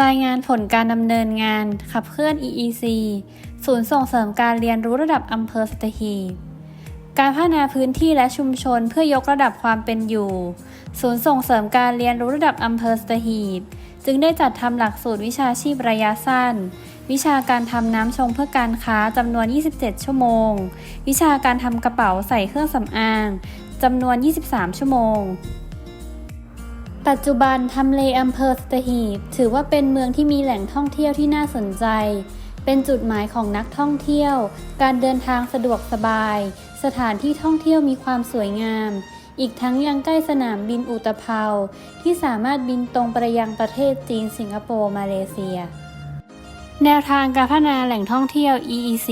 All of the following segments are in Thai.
รายงานผลการดำเนินงานขับเคลื่อน EEC ศูนย์ส่งเสริมการเรียนรู้ระดับอำเภอสัตหีบ การพัฒนาพื้นที่และชุมชนเพื่อยกระดับความเป็นอยู่ ศูนย์ส่งเสริมการเรียนรู้ระดับอำเภอสัตหีบ จึงได้จัดทำหลักสูตรวิชาชีพระยะสั้น วิชาการทำน้ำชงเพื่อการค้าจำนวน 27 ชั่วโมง วิชาการทำกระเป๋าใส่เครื่องสำอางจำนวน 23 ชั่วโมง ปัจจุบันทำเลอำเภอสตหีบ ถือว่าเป็นเมืองที่มีแหล่งท่องเที่ยวที่น่าสนใจ เป็นจุดหมายของนักท่องเที่ยว การเดินทางสะดวกสบาย สถานที่ท่องเที่ยวมีความสวยงาม อีกทั้งยังใกล้สนามบินอุตภเปาที่สามารถบินตรงไปยังประเทศจีนสิงคโปร์มาเลเซีย แนวทางการพัฒนาแหล่งท่องเที่ยว EEC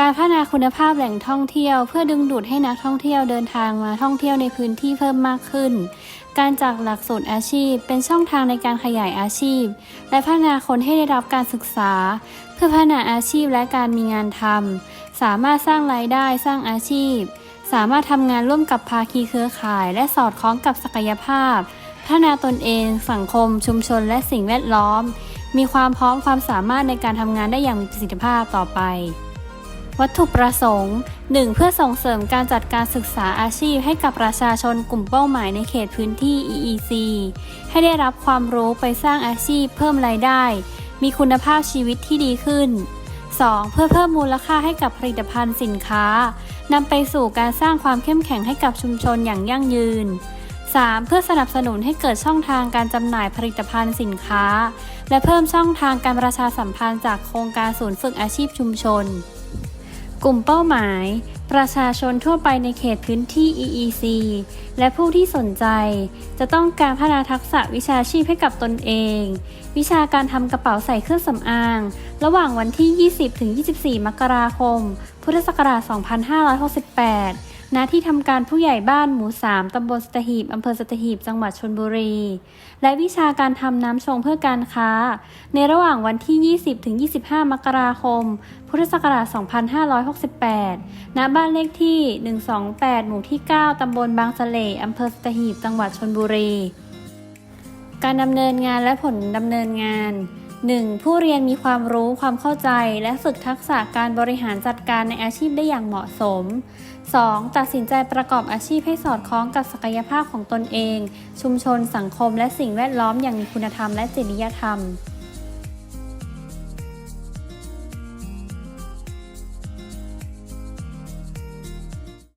การพัฒนาคุณภาพแหล่งท่องเที่ยว เพื่อดึงดูดให้นักท่องเที่ยวเดินทางมาท่องเที่ยวในพื้นที่เพิ่มมากขึ้น การจากหลักสูตรอาชีพ เป็นช่องทางในการขยายอาชีพ และพัฒนาคนให้ได้รับการศึกษา เพื่อพัฒนาอาชีพและการมีงานทำสามารถสร้างรายได้สร้างอาชีพ สามารถทำงานร่วมกับภาคีเครือข่าย และสอดคล้องกับศักยภาพ พัฒนาตนเอง สังคม ชุมชน และสิ่งแวดล้อม มีความพร้อมความสามารถในการทำงานได้อย่างมีประสิทธิภาพต่อไป วัตถุประสงค์ 1. เพื่อส่งเสริมการจัดการศึกษาอาชีพให้กับประชาชนกลุ่มเป้าหมายในเขตพื้นที่ EEC ให้ได้รับความรู้ไปสร้างอาชีพเพิ่มรายได้ มีคุณภาพชีวิตที่ดีขึ้น 2. เพื่อเพิ่มมูลค่าให้กับผลิตภัณฑ์สินค้านำไปสู่การสร้างความเข้มแข็งให้กับชุมชนอย่างยั่งยืน 3. เพื่อสนับสนุนให้เกิดช่องทางการจำหน่ายผลิตภัณฑ์สินค้า และเพิ่มช่องทางการประชาสัมพันธ์จากโครงการศูนย์ฝึกอาชีพชุมชน กลุ่มเป้าหมาย ประชาชนทั่วไปในเขตพื้นที่ EEC และผู้ที่สนใจ จะต้องการพัฒนาทักษะวิชาชีพให้กับตนเอง วิชาการทำกระเป๋าใส่เครื่องสำอาง ระหว่างวันที่ 20-24 มกราคม พุทธศักราช 2568 ณที่ทำการผู้ใหญ่บ้านหมู่3ตำบลสตหีบอำเภอสตหีบจังหวัดชลบุรี และวิชาการทำน้ำชงเพื่อการค้า ในระหว่างวันที่ 20-25 มกราคม พุทธศักราช 2568 ณ บ้านเลขที่ 128 หมู่ที่ 9 ตำบลบางสะเลอำเภอสตหีบจังหวัดชลบุรี การดำเนินงานและผลดำเนินงาน 1. ผู้เรียนมีความรู้ความเข้าใจ และฝึกทักษะการบริหารจัดการในอาชีพได้อย่างเหมาะสม 2. ตัดสินใจประกอบอาชีพให้สอดคล้องกับศักยภาพของตนเอง ชุมชนสังคมและสิ่งแวดล้อมอย่างมีคุณธรรมและจริยธรรม